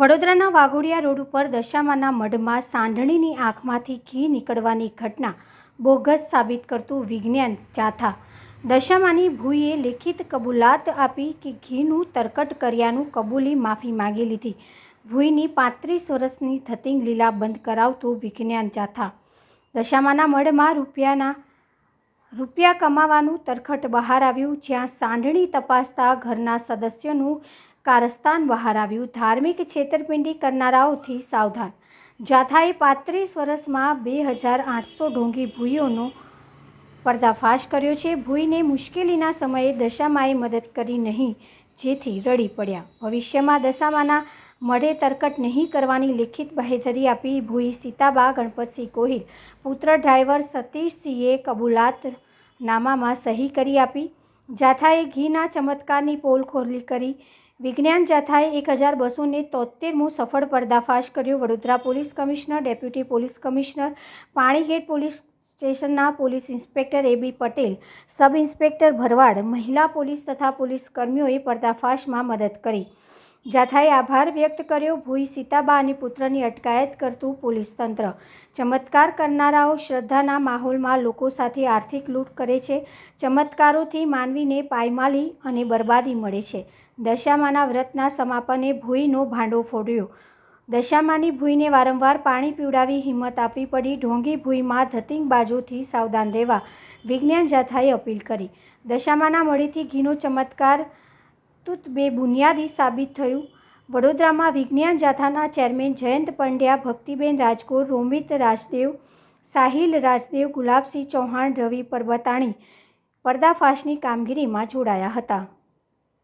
વડોદરાના વાઘોડિયા રોડ ઉપર દશામાના મઢમાં સાંઢણીની આંખમાંથી ઘી નીકળવાની ઘટના બોગસ સાબિત કરતું વિજ્ઞાન ચાથા દશામાની ભૂઈએ લેખિત કબૂલાત આપી કે ઘીનું તરકટ કર્યાનું કબૂલી માફી માંગી લીધી. ભૂઈની પાંત્રીસ વર્ષની થતીંગ લીલા બંધ કરાવતું વિજ્ઞાન ચાથા દશામાના મઢમાં રૂપિયાના, રૂપિયા કમાવાનું તરખટ બહાર આવ્યું જ્યાં સાંઢણી તપાસતા ઘરના સદસ્યોનું કારસ્તાન બહાર આવ્યું. ધાર્મિક છેતરપિંડી કરનારાઓથી સાવધાન. જાથાએ પાંત્રીસ વર્ષમાં બે હજાર આઠસો ઢોંગી ભૂઈઓનો પર્દાફાશ કર્યો છે. ભૂઈને મુશ્કેલીના સમયે દશામાએ મદદ કરી નહીં, જેથી રડી પડ્યા. ભવિષ્યમાં દશામાના મળે તરકટ નહીં કરવાની લેખિત બાહેધરી આપી ભૂઈ સીતાબા, ગણપતસિંહ ગોહિલ પુત્ર ડ્રાઈવર સતીશસિંહે કબૂલાત નામામાં સહી કરી આપી. જાથાએ ઘીના ચમત્કારની પોલ ખોલી કરી વિજ્ઞાન જાથાએ એક હજાર બસો ને તોતેરમો સફળ પર્દાફાશ કર્યો. Vadodara police commissioner, deputy police commissioner, Panigate police સ્ટેશનના police inspector A B Patel, sub inspector Bharwad, મહિલા પોલીસ તથા પોલીસ કર્મીઓએ પર્દાફાશમાં મદદ કરી. જાથાએ આભાર વ્યક્ત કર્યો. ભૂઈ સીતાબા અને પુત્રની અટકાયત કરતું પોલીસ તંત્ર. ચમત્કાર કરનારાઓ શ્રદ્ધાના માહોલમાં લોકો સાથે આર્થિક લૂંટ કરે છે. ચમત્કારોથી માનવીને પાયમાલી અને બરબાદી મળે છે. દશામાના વ્રતના સમાપને ભૂઈનો ભાંડો ફોડ્યો. દશામાની ભૂઈને વારંવાર પાણી પીવડાવી હિંમત આપવી પડી. ઢોંગી ભૂઈમાં ધતિંગબાજોથી સાવધાન રહેવા વિજ્ઞાન જાથાએ અપીલ કરી. દશામાના મળીથી ઘીનો ચમત્કાર તુત બે બુનિયાદી સાબિત થયું. વડોદરામાં વિજ્ઞાન જાથાના ચેરમેન જયંત પંડ્યા, ભક્તિબેન રાજકોર, રોમિત રાજદેવ, સાહિલ રાજદેવ, ગુલાબસિંહ ચૌહાણ, રવિ પરબતાણી, પર્દાફાશની કામગીરીમાં જોડાયા હતા.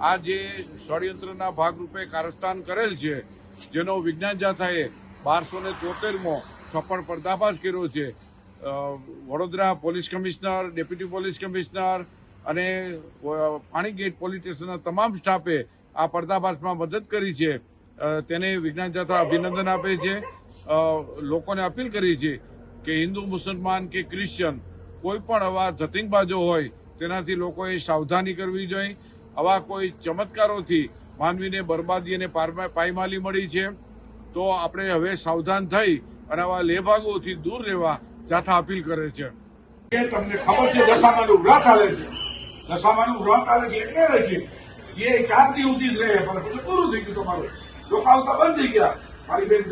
આ જે ષડયંત્રના ભાગરૂપે કારસ્તાન કરેલ છે, જેનો વિજ્ઞાન જાથાએ બારસો ને તોતેરમો સફળ પર્દાફાશ કર્યો છે. Vadodara police commissioner, deputy police commissioner અને પાણીગેટ પોલીસ સ્ટેશનના તમામ સ્ટાફે આ પર્દાફાશમાં મદદ કરી છે. તેને વિજ્ઞાન જાથા અભિનંદન આપે છે. લોકોને અપીલ કરી છે કે હિન્દુ, મુસલમાન કે ક્રિશ્ચન કોઈ પણ આવા ધતિંગબાજો હોય, તેનાથી લોકોએ સાવધાની કરવી જોઈએ. આવા કોઈ ચમત્કારોથી માનવીને બરબાદી અને પાયમાલી મળી છે, તો આપણે હવે સાવધાન થઈ અને આવા લેભાગોથી દૂર રહેવા જાથા અપીલ કરે છે. તમને ખબર છે, દશામાનું વ્રત આવે છે. દશામાનું વ્રત આવે છે એટલે રહીએ એ ચાર દિવસથી જ રહે પણ પૂરું થઈ ગયું તમારું. લોકો આવતા બંધ થઈ ગયા, મારી બેન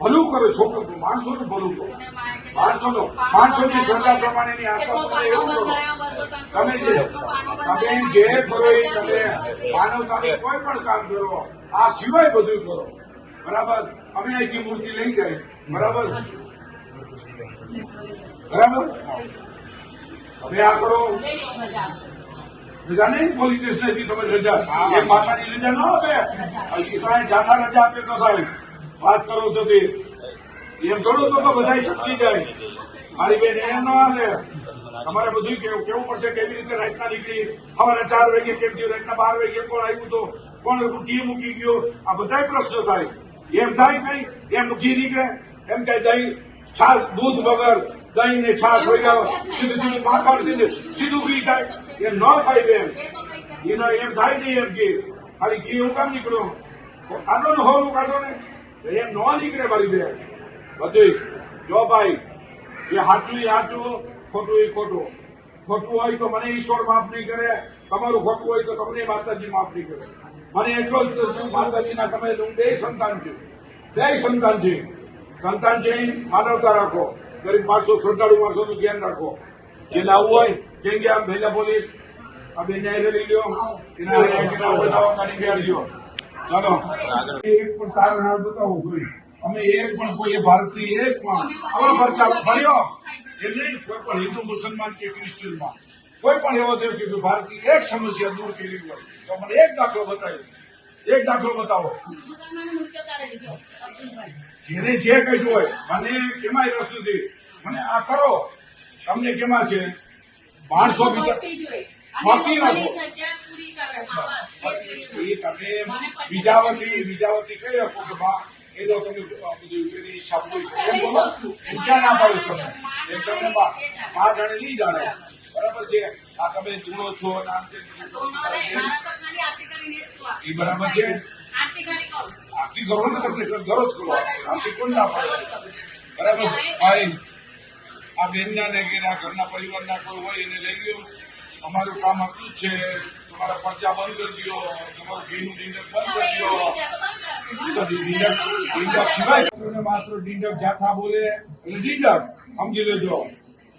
ભલું કરો છોકરો માણસો નું ભલું કરો. માણસોનું માણસોની શ્રદ્ધા પ્રમાણેની આસ્થા તમે એવું કરો. તમે જે તમે જે કરો એ તમે માનવતાનું કોઈ પણ કામ કરો આ સિવાય બધું કરો. બરાબર? અમે અહીંથી મૂર્તિ લઈ જાય બરાબર? બરાબર? હવે આ કરો. રજા નહીં? પોલીસ સ્ટેશન તમે રજા. એ માતાની રજા ન આપે? હજી તો જાથા રજા આપે તો થાય. વાત કરો છો તે. એમ થોડું તો બધા છટકી જાય. મારી બેન એમ ના હાલે. તમારે બધું કેવું કેવું પડશે કેવી રીતે રાતના નીકળી સવારે ચાર વાગે કેમ થયું? રાતના બાર વાગે કોણ આવ્યું તો? કોણ ઘી મૂકી ગયો? આ બધા પ્રશ્નો થાય. એમ થાય કઈ એમ ઘી નીકળે. એમ કઈ દહીં છાશ દૂધ, વગર દહીં ને છાશ હોય સીધું સીધું માખણ સીધું સીધું ઘી થાય. એમ ન થાય બેન. એના એમ થાય નહીં એમ ઘી ખાલી ઘી હું કામ નીકળ્યો? કાઢો ને હોવું કાઢો ને. એમ ન નીકળે મારી બેન બધી. જો ભાઈ એ સાચું એ સાચું ખોટું એ ખોટું. ખોટું હોય તો મને ઈશ્વર માફ નહીં કરે. તમારું ખોટું હોય તો તમને માતાજી માફ નહીં કરે. મને એટલો જ હું માતાજીના તમે હું બે સંતાન છું જય સંતાન છે સંતાન છે એ માનવતા રાખો. ગરીબ માણસો શ્રદ્ધાળુ માણસોનું ધ્યાન રાખો. જેને આવવું હોય કેમ કે આમ ભેલા પોલીસ આ બેન ન્યાય લઈ લ્યો. એના હારે કાઢી બેસજો ચાલો. એક પણ તારણ હાથ બતાવો કોઈ. અમે એક પણ કોઈ એ ભારતની એક પણ. આવા પરચા ભર્યો. એ નહીં કોઈ પણ હિન્દુ મુસલમાન કે ક્રિશ્ચિયનમાં કોઈ પણ એવો થયો કે ભારતની એક સમસ્યા દૂર કરી હોય. તો મને એક દાખલો બતાવ્યો. એક દાખલો બતાવો. જેને જે કહ્યું હોય મને કેમાં રસ નથી. મને આ કરો. તમને કેમાં છે? માણસો ભક્તિ જોઈએ. રાખો. કરે એ તમે કહી શકો કે બા એનો તમે બધું ના પાડો તમે એમ તમને બા જાણે નહીં જાણે બરાબર છે આ તમે ધૂણો છો એ બરાબર છે. આરતી કરું કરો ને તમને ઘરો જ કરો આરતી કોણ ના પાડે બરાબર છે ફાઈન આ બેનના ને કે આ ઘરના પરિવારના કોઈ હોય એને લઈ લ્યો અમારું કામ આટલું જ છે તમારા પરચા બંધ કરી દો તમારું ઘીનું ડિનર બંધ કરી દો ડીંડક ડીંડક સિવાય માત્ર ડીંડક જાથા બોલે. એટલે ડીંડક સમજી લેજો.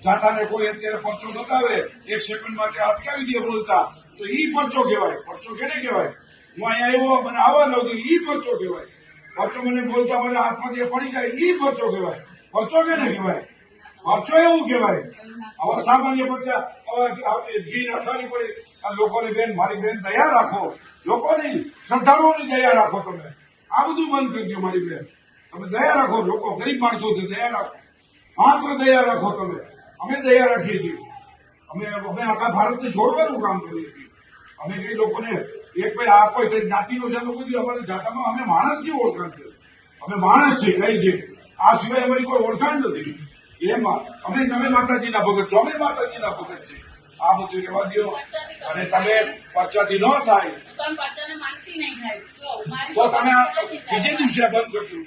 જાથાને કોઈ અત્યારે પરચો બતાવે એક સેકન્ડ માટે અટકાવી દે બોલતા? તો ઈ પરચો કહેવાય. પરચો કેને કહેવાય? હું અહીંયા આવ્યો મને આવવા ન દઉં ઈ પરચો કહેવાય. પરચો મને બોલતા મને હાથમાંથી પડી જાય ઈ પરચો કહેવાય. પરચો કેને કહેવાય? પરચો એવું કહેવાય. હવે સામાન્ય પરચા હવે ઘી નથાની પડી. લોકોની બેન, મારી બેન દયા રાખો. લોકોની શ્રદ્ધાળુઓની દયા રાખો તમે. આ બધું બંધ કરી દો, મારી બેન. તમે દયા રાખો, લોકો ગરીબ માણસો છે, દયા રાખો. માત્ર દયા રાખો તમે. અમે દયા રાખીએ છીએ. અમે અમે આખા ભારતને છોડવાનું કામ કરીએ છીએ. અમે કઈ લોકોને એક ભાઈ, આ કોઈ કઈ જ્ઞાતિનો છે લોકો અમારી જાતામાં અમે માણસ જેવું ઓળખાણ છે. અમે માણસ છે કઈ છે? આ સિવાય અમારી કોઈ ઓળખાણ નથી. એમાં અમે તમે માતાજીના ભગત અમે માતાજીના ભગત છે આ બધું રહેવા દો અને તમે પરચાથી ન થાય. તો તમે બીજે દિવસે બંધ કરજો.